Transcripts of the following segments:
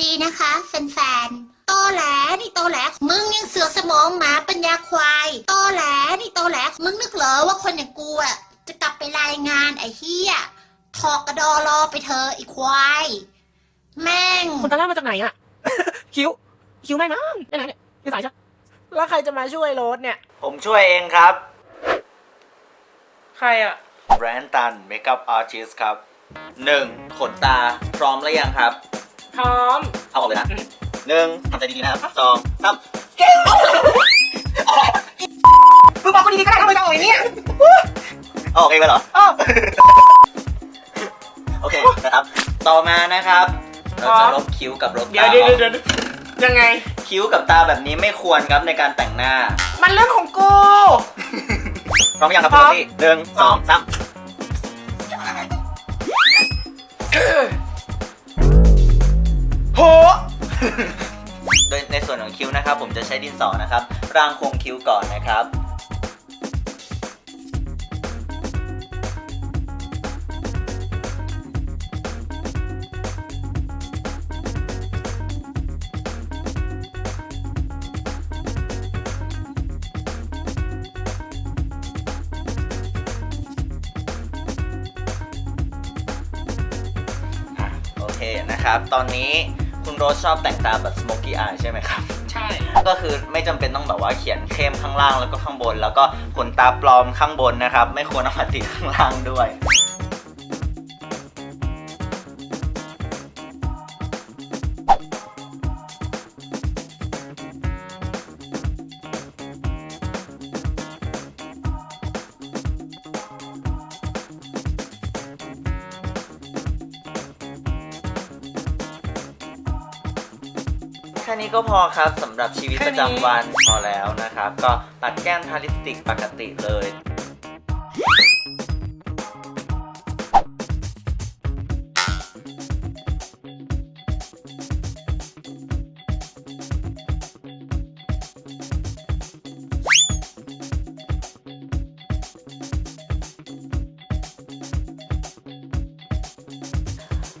วัสดีนะคะแฟนๆ โตแหลนี่โตแหลมึงยังเสือกสมองหมาปัญญาควาย โตแหลนี่โตแหลมึงนึกเหรอว่าคนอย่างกูอะจะกลับไปรายงานไอ้เฮียถอกกระดอรอไปเธอะไอ้ควาย แม่งคุณตาล่ามาจากไหนอะ คิ้ว คิ้วไม่มั้งไปไหนเนี่ยพี่สายจ้ะแล้วใครจะมาช่วยโรสเนี่ย ผมช่วยเองครับ ใครอะแบรนตันเมคอัพอาร์ติสครับ 1. ขนตาพร้อมหรือยังครับ พร้อม เอาออกเลยนะหนึ่งทำใจดีๆนะครับสองสามมึงบอกคนดีๆก็ได้ทำไมต้องอย่างนี้เอาออกเองเลยเหรอ อ้าว โอเคนะครับ ต่อมานะครับ เราจะลบคิ้วกับลบเดี๋ยตาวเดี๋ยวเดี๋ยวเดี๋ยวยังไง คิ้วกับตาแบบนี้ไม่ควรครับในการแต่งหน้า มันเรื่องของกู พร้อมหรือยังครับพร้คุณอมพี่หนึ่งสองสาม คิ้วนะครับ ผมจะใช้ดินสอนะครับร่างโครงคิ้วก่อนนะครับอะโอเคนะครับ ตอนนี้คุณโรสชอบแต่งตาแบบ smoky eye ใช่ไหมครับ ก็คือไม่จำเป็นต้องแบบว่าเขียนเข้มข้างล่างแล้วก็ข้างบน แล้วก็ขนตาปลอมข้างบนนะครับ ไม่ควรเอามาติดข้างล่างด้วย ค่นี้ก็พอครับสำหรับชีวิตประจำวันพอแล้วนะครับ ก็ปัดแก้มทาลิปสติกปกติเลย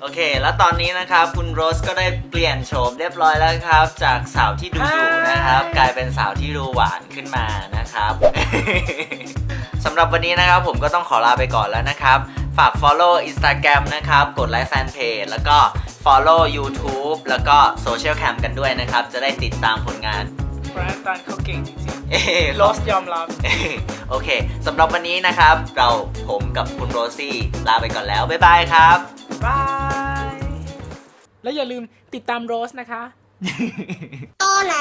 โอเค แล้วตอนนี้นะครับ คุณโรสก็ได้เปลี่ยนโฉมเรียบร้อยแล้วครับ จากสาวที่ดูดุนะครับ กลายเป็นสาวที่ดูหวานขึ้นมานะครับ สำหรับวันนี้นะครับผมก็ต้องขอลาไปก่อนแล้วนะครับ ฝาก follow Instagram นะครับ กดไลค์แฟนเพจแล้วก็ follow YouTube แล้วก็ social cam กันด้วยนะครับ จะได้ติดตามผลงาน แบรนด์ตันเขาเก่งจริงเอ้ๆโรสยอมรับ โอเค สำหรับวันนี้นะครับ เราผมกับคุณโรซี่ลาไปก่อนแล้ว บ๊ายบายครับ บาย แล้วอย่าลืมติดตามโรสนะคะ โตแหล